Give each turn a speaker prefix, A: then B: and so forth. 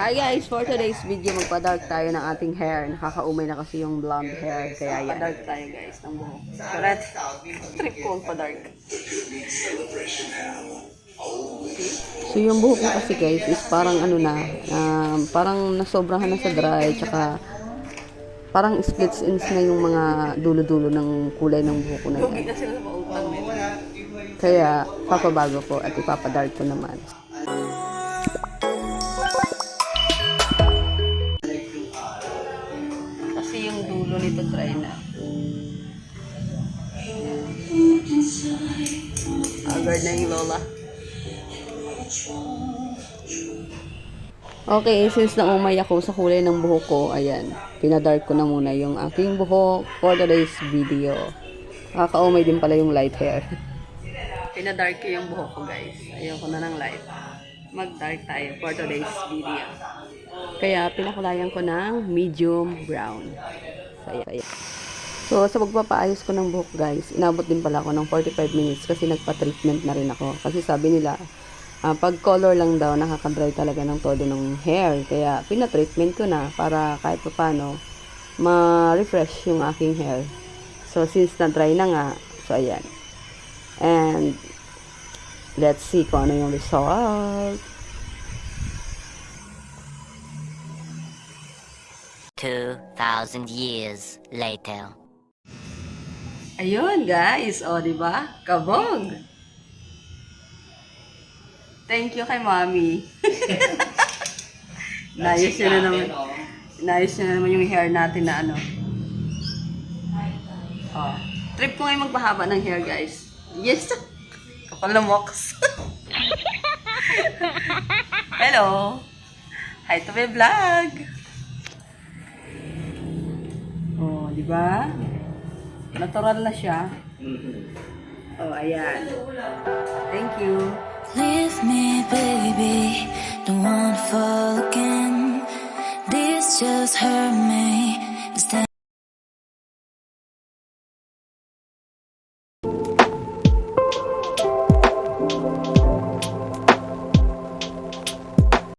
A: Hi guys, for today's video magpa-dark tayo ng ating hair. Nakakaumay na kasi yung blonde hair, kaya yan. dark tayo guys ng buhok. Correct? Trip ko pa-dark. So yung buhok ko kasi guys is parang ano na, um, parang nasobrahan na sa dry, tsaka parang splits ends na yung mga dulo-dulo ng kulay ng buhok ko na yan. Kaya papabago ko at ipapadark ko naman. Kasi yung dulo nito dry na. Agad na yung lola. Okay, since naumay ako sa kulay ng buhok ko, ayan, pinadark ko na muna yung aking buhok for today's video. Nakakaumay din pala yung light hair. Pinadark ko yung buhok ko, guys. Ayoko na ng light. Mag-dark tayo for today's video. Kaya pinakulayan ko ng medium brown. So, ayan. So, sa pagpapaayos ko ng buhok, guys, inabot din pala ako ng 45 minutes kasi nagpa-treatment na rin ako. Kasi sabi nila, ah, pag color lang daw, nakaka-dry talaga ng todo ng hair. Kaya, pina-treatment ko na para kahit pa paano, ma-refresh yung aking hair. So, since na-dry na nga, so, ayan. And, let's see kung ano yung result.
B: 2,000 years later.
A: Ayun, guys. O, di ba? Kabog. Thank you kay Mami. Nayos niya na naman. Nayos niya na naman yung hair natin na ano. Oh. Trip ko ngayon magpahaba ng hair, guys. Yes! Kapal na moks. Hello! Hi to my vlog! Di ba? Natural na siya. Oh, ayan. Thank you.
C: Leave me, baby. Don't wanna fall again. This just hurt me.